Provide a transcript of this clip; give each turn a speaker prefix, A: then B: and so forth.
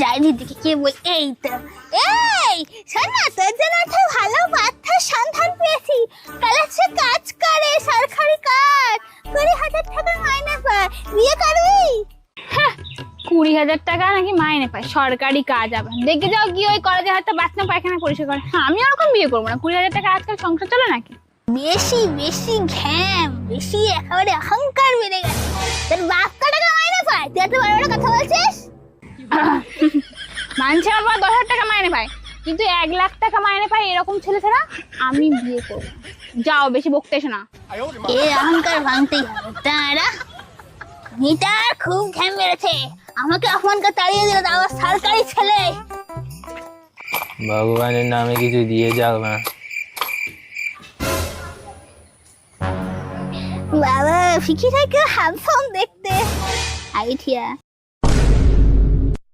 A: দিকে কে বল এই তো। এই শোন না তোর জন্য একটা ভালো পাত্রের সন্ধান পেয়েছি। কাল সে কাজ করে সরকারি কাজ। কুড়ি হাজার টাকা মাইনে পায়। বিয়ে করবি?
B: কুড়ি হাজার টাকা নাকি মাইনে পায়। সরকারি কাজ আবার। দেখে যাও কি ওই কলেজে হয়তো বাচ্চা পায়খানা পরিষ্কার করে। হ্যাঁ আমি ওরকম বিয়ে করব না। কুড়ি হাজার টাকা আজকাল সংসার চলে নাকি?
A: বেশি বেশি ঘ্যাম বেশি একেবারে অহংকার বেড়ে গেছে। তোর বাপ ক টাকা মাইনে পায়? তুই এত বড় বড় কথা বলছিস?
B: মানছে আমার বাবা দশ হাজার টাকা মাইনে পায় কিন্তু এক লাখ টাকা মাইনে পায় এরকম ছেলে ছাড়া আমি বিয়ে করব যাও বেশি বকতে এসো না।
A: এই অহংকার ভাঙতেই হবে তারা মিটার খুব ঘ্যাম মেরেছে। আমাকে অপমান করে তাড়িয়ে দিল আমার সরকারি ছেলে।
C: ভগবানের নামে কিছু দিয়ে যাও না।
A: বাবা ফিকি থাকে হ্যান্ডসাম দেখতে। আইডিয়া।